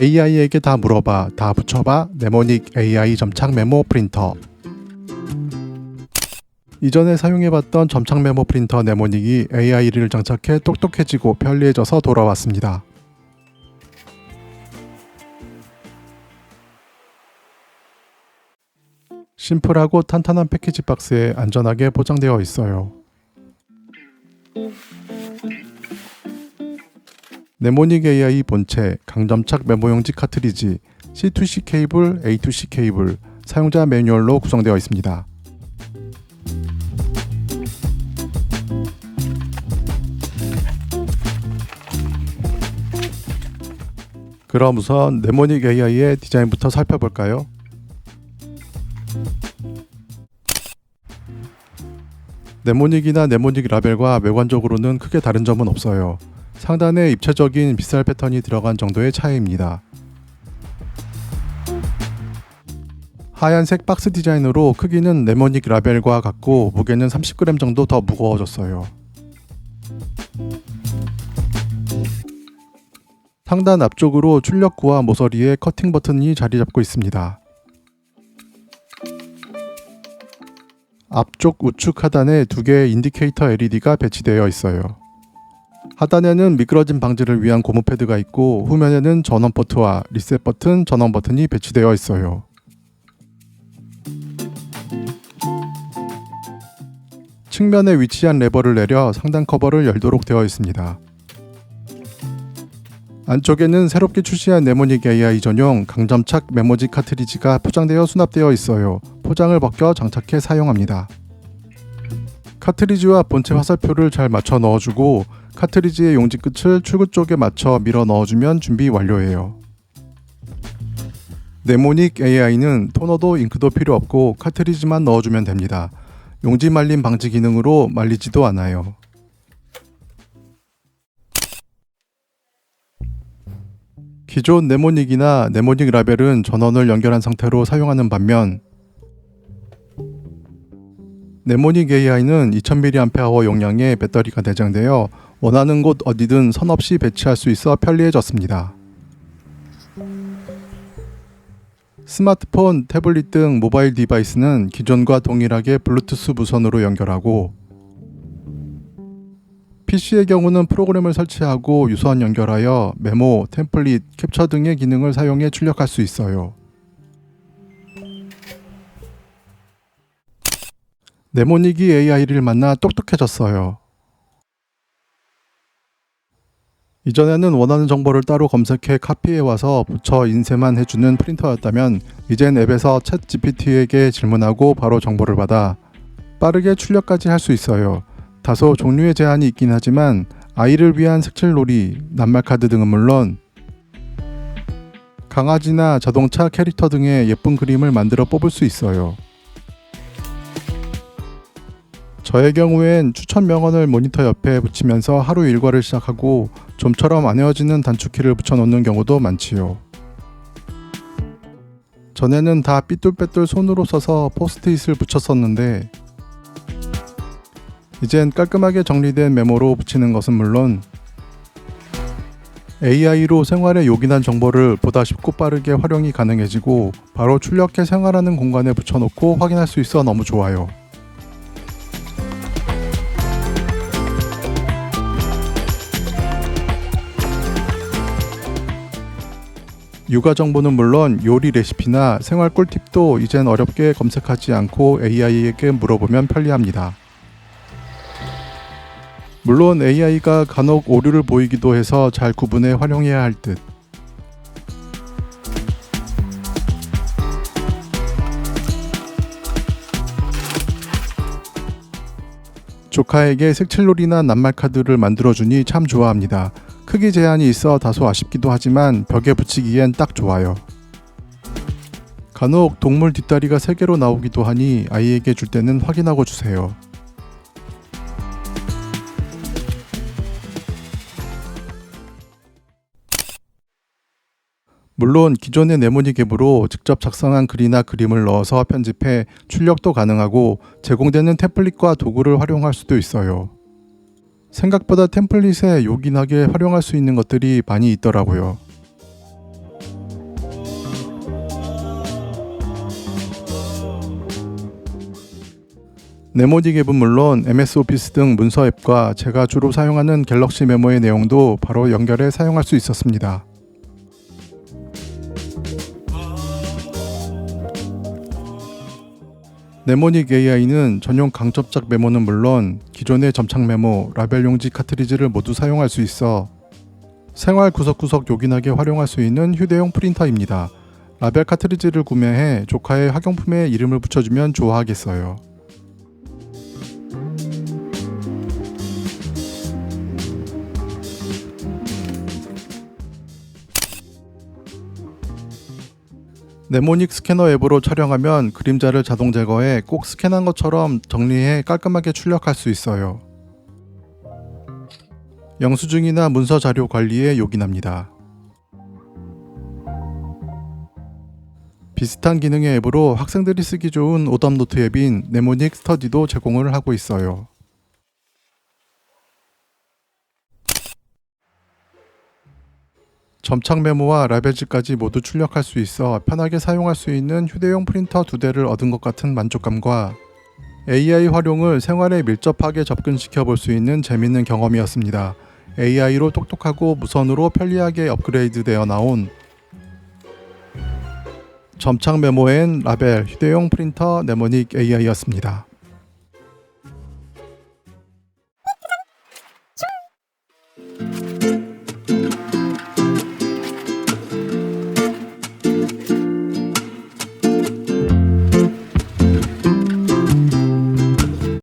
AI에게 다 물어봐, 다 붙여봐, 네모닉 AI 점착 메모 프린터. 이전에 사용해봤던 점착 메모 프린터 네모닉이 AI를 장착해 똑똑해지고 편리해져서 돌아왔습니다. 심플하고 탄탄한 패키지 박스에 안전하게 포장되어 있어요. 네모닉 AI 본체, 강점착 메모용지 카트리지, C2C 케이블, A2C 케이블, 사용자 매뉴얼로 구성되어 있습니다. 그럼 우선 네모닉 AI의 디자인부터 살펴볼까요? 네모닉이나 네모닉 라벨과 외관적으로는 크게 다른 점은 없어요. 상단에 입체적인 빗살 패턴이 들어간 정도의 차이입니다. 하얀색 박스 디자인으로 크기는 네모닉 라벨과 같고 무게는 30g 정도 더 무거워졌어요. 상단 앞쪽으로 출력구와 모서리에 커팅 버튼이 자리 잡고 있습니다. 앞쪽 우측 하단에 두 개의 인디케이터 LED가 배치되어 있어요. 하단에는 미끄러짐 방지를 위한 고무 패드가 있고 후면에는 전원 포트와 리셋 버튼, 전원 버튼이 배치되어 있어요. 측면에 위치한 레버를 내려 상단 커버를 열도록 되어 있습니다. 안쪽에는 새롭게 출시한 네모닉 AI 전용 강점착 메모지 카트리지가 포장되어 수납되어 있어요. 포장을 벗겨 장착해 사용합니다. 카트리지와 본체 화살표를 잘 맞춰 넣어주고 카트리지의 용지 끝을 출구 쪽에 맞춰 밀어 넣어주면 준비 완료예요. 네모닉 AI는 토너도 잉크도 필요 없고 카트리지만 넣어주면 됩니다. 용지 말림 방지 기능으로 말리지도 않아요. 기존 네모닉이나 네모닉 라벨은 전원을 연결한 상태로 사용하는 반면 네모닉 AI는 2000mAh 용량의 배터리가 내장되어 원하는 곳 어디든 선 없이 배치할 수 있어 편리해졌습니다. 스마트폰, 태블릿 등 모바일 디바이스는 기존과 동일하게 블루투스 무선으로 연결하고 PC의 경우는 프로그램을 설치하고 유선 연결하여 메모, 템플릿, 캡처 등의 기능을 사용해 출력할 수 있어요. 네모닉이 AI를 만나 똑똑해졌어요. 이전에는 원하는 정보를 따로 검색해 카피해 와서 붙여 인쇄만 해주는 프린터였다면 이젠 앱에서 챗 GPT에게 질문하고 바로 정보를 받아 빠르게 출력까지 할 수 있어요. 다소 종류의 제한이 있긴 하지만 아이를 위한 색칠놀이, 낱말카드 등은 물론 강아지나 자동차 캐릭터 등의 예쁜 그림을 만들어 뽑을 수 있어요. 저의 경우엔 추천 명언을 모니터 옆에 붙이면서 하루 일과를 시작하고 좀처럼 안 헤어지는 단축키를 붙여놓는 경우도 많지요. 전에는 다 삐뚤빼뚤 손으로 써서 포스트잇을 붙였었는데 이젠 깔끔하게 정리된 메모로 붙이는 것은 물론 AI로 생활에 요긴한 정보를 보다 쉽고 빠르게 활용이 가능해지고 바로 출력해 생활하는 공간에 붙여놓고 확인할 수 있어 너무 좋아요. 육아 정보는 물론 요리 레시피나 생활 꿀팁도 이젠 어렵게 검색하지 않고 AI에게 물어보면 편리합니다. 물론 AI가 간혹 오류를 보이기도 해서 잘 구분해 활용해야 할 듯. 조카에게 색칠놀이나 낱말 카드를 만들어주니 참 좋아합니다. 크기 제한이 있어 다소 아쉽기도 하지만 벽에 붙이기엔 딱 좋아요. 간혹 동물 뒷다리가 3개로 나오기도 하니 아이에게 줄 때는 확인하고 주세요. 물론 기존의 네모닉 앱으로 직접 작성한 글이나 그림을 넣어서 편집해 출력도 가능하고 제공되는 템플릿과 도구를 활용할 수도 있어요. 생각보다 템플릿에 요긴하게 활용할 수 있는 것들이 많이 있더라고요. 네모딕 앱은 물론 MS 오피스 등 문서 앱과 제가 주로 사용하는 갤럭시 메모의 내용도 바로 연결해 사용할 수 있었습니다. 네모닉 AI는 전용 강접작 메모는 물론 기존의 점착 메모, 라벨 용지 카트리지를 모두 사용할 수 있어 생활 구석구석 요긴하게 활용할 수 있는 휴대용 프린터입니다. 라벨 카트리지를 구매해 조카의 학용품에 이름을 붙여주면 좋아하겠어요. 네모닉 스캐너 앱으로 촬영하면 그림자를 자동 제거해 꼭 스캔한 것처럼 정리해 깔끔하게 출력할 수 있어요. 영수증이나 문서 자료 관리에 요긴합니다. 비슷한 기능의 앱으로 학생들이 쓰기 좋은 오답노트 앱인 네모닉 스터디도 제공을 하고 있어요. 점착 메모와 라벨지까지 모두 출력할 수 있어 편하게 사용할 수 있는 휴대용 프린터 두 대를 얻은 것 같은 만족감과 AI 활용을 생활에 밀접하게 접근시켜 볼 수 있는 재밌는 경험이었습니다. AI로 똑똑하고 무선으로 편리하게 업그레이드 되어 나온 점착 메모 앤 라벨 휴대용 프린터 네모닉 AI였습니다.